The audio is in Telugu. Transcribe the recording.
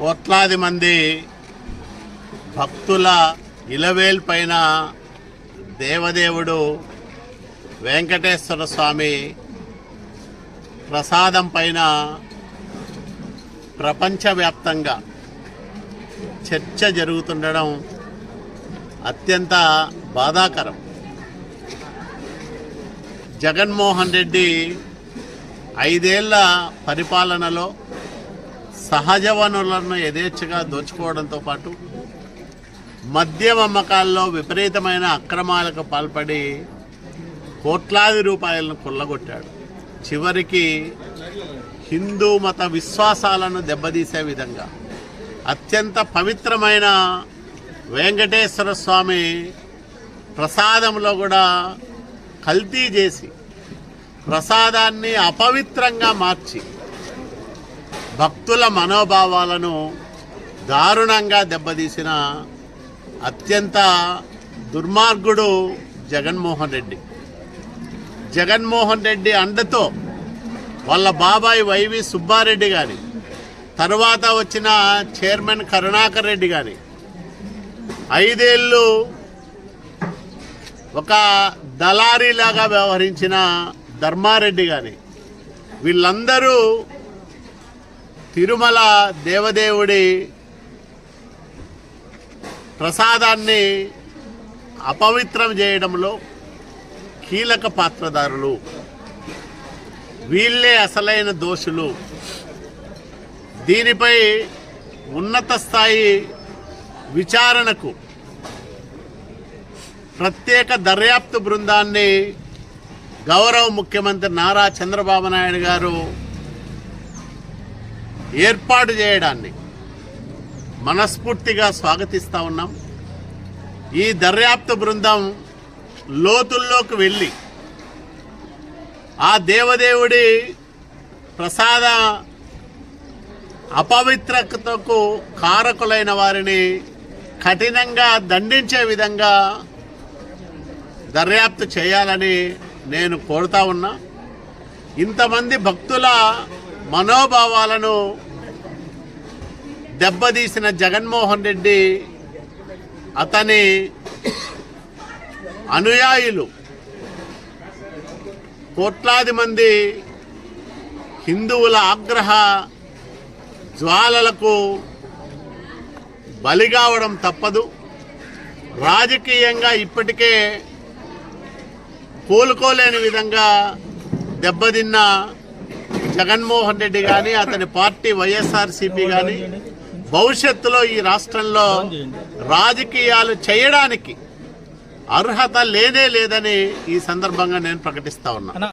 కోట్లాది మంది భక్తుల ఇలవేల్ పైన దేవదేవుడు వెంకటేశ్వర స్వామి ప్రసాదం పైన ప్రపంచవ్యాప్తంగా చర్చ జరుగుతుండడం అత్యంత బాధాకరం. జగన్మోహన్ రెడ్డి ఐదేళ్ళ పరిపాలనలో సహజ వనరులను యథేచ్ఛగా దోచుకోవడంతో పాటు మద్యం అమ్మకాల్లో విపరీతమైన అక్రమాలకు పాల్పడి కోట్లాది రూపాయలను కొల్లగొట్టాడు. చివరికి హిందూ మత విశ్వాసాలను దెబ్బతీసే విధంగా అత్యంత పవిత్రమైన వెంకటేశ్వర స్వామి ప్రసాదంలో కూడా కల్తీ చేసి ప్రసాదాన్ని అపవిత్రంగా మార్చి భక్తుల మనోభావాలను దారుణంగా దెబ్బతీసిన అత్యంత దుర్మార్గుడు జగన్మోహన్ రెడ్డి. జగన్మోహన్ రెడ్డి అండతో వాళ్ళ బాబాయ్ వైవి సుబ్బారెడ్డి గాని తర్వాత వచ్చిన చైర్మన్ కరుణాకర్ రెడ్డి గాని ఐదేళ్ళు ఒక దళారీలాగా వ్యవహరించిన ధర్మారెడ్డి గాని వీళ్ళందరూ తిరుమల దేవదేవుడి ప్రసాదాన్ని అపవిత్రం చేయడంలో కీలక పాత్రదారులు వీళ్ళే అసలైన దోషులు. దీనిపై ఉన్నత స్థాయి విచారణకు ప్రత్యేక దర్యాప్తు బృందాన్ని గౌరవ ముఖ్యమంత్రి నారా చంద్రబాబు నాయుడు గారు ఏర్పాటు చేయడాన్ని మనస్ఫూర్తిగా స్వాగతిస్తూ ఉన్నాం. ఈ దర్యాప్తు బృందం లోతుల్లోకి వెళ్ళి ఆ దేవదేవుడి ప్రసాద అపవిత్రతకు కారకులైన వారిని కఠినంగా దండించే విధంగా దర్యాప్తు చేయాలని నేను కోరుతా ఉన్నా. ఇంతమంది భక్తుల మనోభావాలను దెబ్బతీసిన జగన్మోహన్ రెడ్డి అతని అనుయాయులు. కోట్లాది మంది హిందువుల ఆగ్రహ జ్వాలలకు బలిగావడం తప్పదు. రాజకీయంగా ఇప్పటికే కోలుకోలేని విధంగా దెబ్బతిన్న జగన్మోహన్ రెడ్డి కానీ అతని పార్టీ వైఎస్ఆర్సీపీ కానీ భవిష్యత్తులో ఈ రాష్ట్రంలో రాజకీయాలు చేయడానికి అర్హత లేనే లేదని ఈ సందర్భంగా నేను ప్రకటిస్తా ఉన్నా.